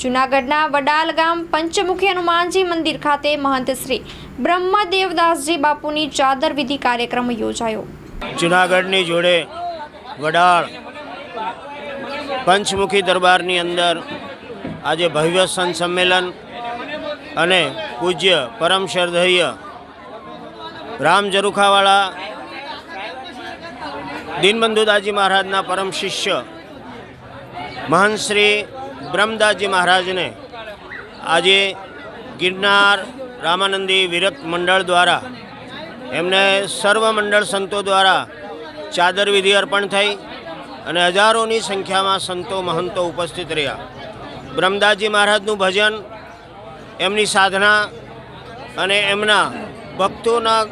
જૂનાગઢના વડાલ ગામ પંચમુખી હનુમાનજી મંદિર ખાતે મહંત શ્રી બ્રહ્મદેવદાસજી બાપુની ચાદર વિધિ કાર્યક્રમ યોજાયો. જુનાગઢની જોડે વડાળ પંચમુખી દરબારની અંદર આજે ભવ્ય સંત સંમેલન અને પૂજ્ય પરમ શ્રદ્ધેય રામ જરુખાવાળા દિનબંધુદાજી મહારાજના પરમ શિષ્ય મહંત શ્રી બ્રહ્મદાસજી મહારાજને આજે ગિરનાર રામાનંદી વિરક્ત મંડળ દ્વારા, એમને સર્વ મંડળ સંતો દ્વારા ચાદર વિધિ અર્પણ થઈ અને હજારોની સંખ્યામાં સંતો મહંતો ઉપસ્થિત રહ્યા. બ્રહ્મદાસજી મહારાજનું ભજન, એમની સાધના અને એમના ભક્તોના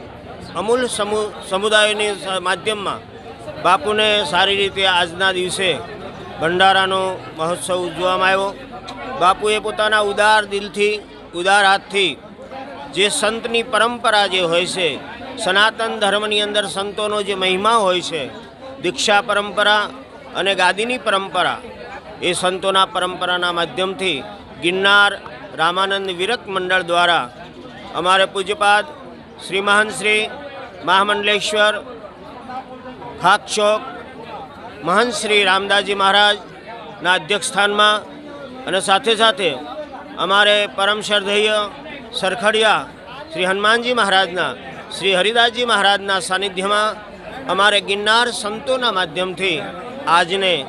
અમૂલ સમુ, સમુદાયની માધ્યમમાં બાપુને સારી રીતે આજના દિવસે ભંડારાનો મહોત્સવ ઉજવવામાં આવ્યો. બાપુએ પોતાના ઉદાર દિલથી, ઉદાર હાથથી જે સંતની પરંપરા જે હોય છે, સનાતન ધર્મની અંદર સંતોનો જે મહિમા હોય છે, દીક્ષા પરંપરા અને ગાદીની પરંપરા, એ સંતોના પરંપરાના માધ્યમથી ગિરનાર રામાનંદ વિરક મંડળ દ્વારા અમારે પૂજ્યપાદ શ્રી મહંત શ્રી મહામંડલેશ્વર ખાક ચોક મહંત શ્રી રામદાસજી મહારાજના અધ્યક્ષસ્થાનમાં અને સાથે સાથે અમારે પરમ શ્રદ્ધેય સરખડિયા શ્રી હનુમાનજી મહારાજના, શ્રી હરિદાસજી મહારાજના સાનિધ્યમાં અમારે ગિરનાર સંતોના માધ્યમથી આજને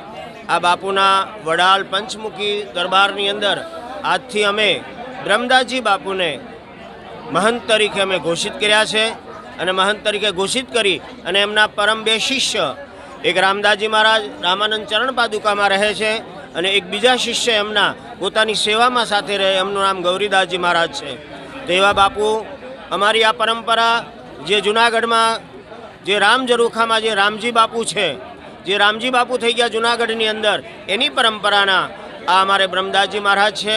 આ બાપુના વડાલ પંચમુખી દરબારની અંદર આજથી અમે બ્રહ્મદાસજી બાપુને મહંત તરીકે અમે ઘોષિત કર્યા છે અને મહંત તરીકે ઘોષિત કરી અને એમના પરમ બે શિષ્ય એક રામદાસજી મહારાજ રામાનંદ ચરણ પાદુકામાં રહે છે અને એક બીજા શિષ્ય એમના પોતાની સેવામાં સાથે રહે, એમનું નામ ગૌરીદાસજી મહારાજ છે. તો એવા બાપુ, અમારી આ પરંપરા જે જુનાગઢમાં જે રામ જરૂખામાં જે રામજી બાપુ છે, જે રામજી બાપુ થઈ ગયા જુનાગઢની અંદર, એની પરંપરાના આ અમારે બ્રહ્મદાસજી મહારાજ છે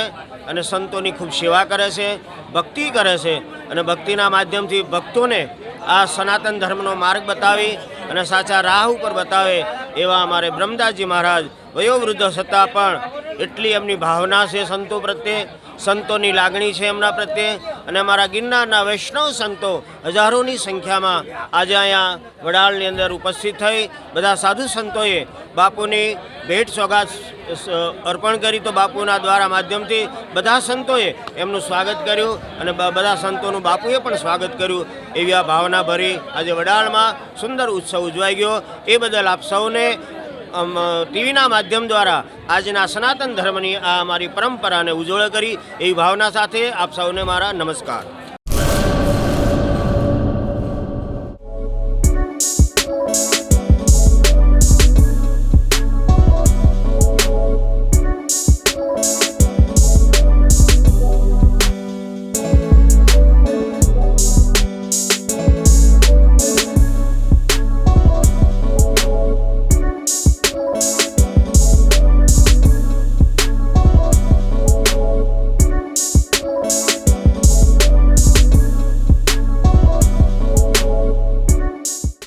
અને સંતોની ખૂબ સેવા કરે છે, ભક્તિ કરે છે અને ભક્તિના માધ્યમથી ભક્તોને આ સનાતન ધર્મનો માર્ગ બતાવી અને સાચા રાહ ઉપર બતાવે એવા અમારે બ્રહ્મદાસજી મહારાજ વયોવૃદ્ધ છતાં પણ એટલી એમની ભાવના છે સંતો પ્રત્યે, સંતોની લાગણી છે એમના પ્રત્યે, અને અમારા ગિરનારના વૈષ્ણવ સંતો હજારોની સંખ્યામાં આજે અહીંયા વડાળની અંદર ઉપસ્થિત થઈ. બધા સાધુ સંતોએ બાપુની ભેટ સોગાત અર્પણ કરી તો બાપુના દ્વારા માધ્યમથી બધા સંતોએ એમનું સ્વાગત કર્યું અને બધા સંતોનું બાપુએ પણ સ્વાગત કર્યું. એવી આ ભાવના ભરી આજે વડાળમાં સુંદર ઉત્સવ ઉજવાઈ ગયો. એ બદલ આપ સૌને ટીવીના માધ્યમ દ્વારા આજના સનાતન ધર્મની આ અમારી પરંપરાને ઉજોળ કરી એવી ભાવના સાથે આપ સૌને મારા નમસ્કાર.